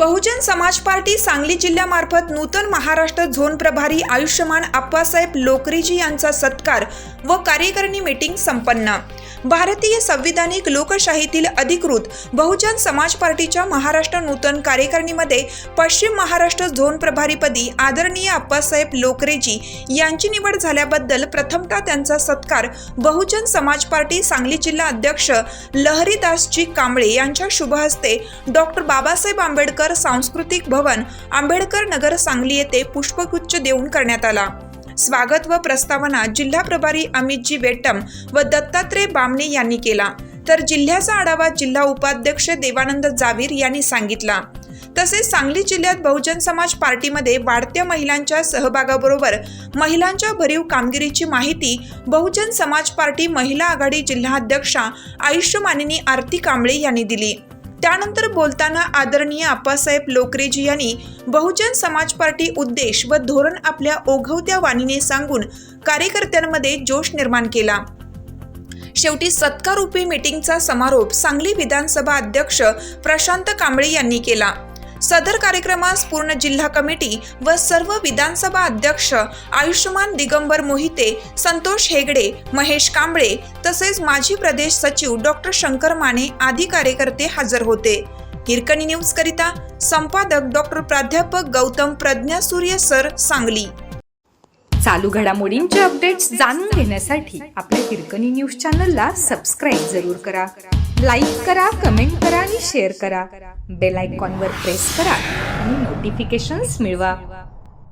बहुजन Samaj party Sangli जिल्ह्यामार्फत नूतन Maharashtra zone प्रभारी आयुष्यमान आप्पासाहेब लोकरेजी यांचा सत्कार व कार्यकारिणी मीटिंग संपन्न. भारतीय संविधानिक लोकशाहीतील अधिकृत बहुजन समाज पार्टीच्या महाराष्ट्र नूतन कार्यकारिणीमध्ये पश्चिम महाराष्ट्र झोन प्रभारीपदी आदरणीय आप्पासाहेब लोकरेजी यांची निवड झाल्याबद्दल प्रथमतः त्यांचा सत्कार बहुजन समाज पार्टी सांगली जिल्हा अध्यक्ष लहरीदासजी कांबळे यांच्या शुभहस्ते डॉक्टर बाबासाहेब आंबेडकर सांस्कृतिक भवन आंबेडकर नगर सांगली येथे पुष्पगुच्छ देऊन करण्यात आला. स्वागत व प्रस्तावना जिल्हा प्रभारी अमितजी वेट्टम व दत्तात्रय बामणे यांनी केला. तर जिल्ह्याचा आढावा जिल्हा उपाध्यक्ष देवानंद जावीर यांनी सांगितला. तसेच सांगली जिल्ह्यात बहुजन समाज पार्टीमध्ये वाढत्या महिलांच्या सहभागाबरोबर महिलांच्या भरीव कामगिरीची माहिती बहुजन समाज पार्टी महिला आघाडी जिल्हाध्यक्षा आयुष्यमानिनी आरती कांबळे यांनी दिली. त्यानंतर बोलताना आदरणीय आप्पासाहेब लोकरेजी यांनी बहुजन समाज पार्टी उद्देश व धोरण आपल्या ओघवत्या वाणीने सांगून कार्यकर्त्यांमध्ये जोश निर्माण केला. शेवटी सत्कारूपी मीटिंगचा समारोप सांगली विधानसभा अध्यक्ष प्रशांत कांबळे यांनी केला. सदर कार्यक्रमास पूर्ण जिल्हा कमिटी व सर्व विधानसभा अध्यक्ष आयुष्यमान दिगंबर मोहिते संतोष हेगडे महेश कांबळे तसेच माजी प्रदेश सचिव डॉक्टर शंकर माने आदी कार्यकर्ते हजर होते. हिरकणी न्यूज करिता संपादक डॉक्टर प्राध्यापक गौतम प्रज्ञा सूर्य सर सांगली. चालू घडामोडींचे अपडेट्स जाणून घेण्यासाठी आपल्या हिरकणी न्यूज चॅनलला सबस्क्राईब जरूर करा. लाईक करा कमेंट करा आणि शेअर करा. बेल आयकॉनवर प्रेस करा आणि नोटिफिकेशन्स मिळवा.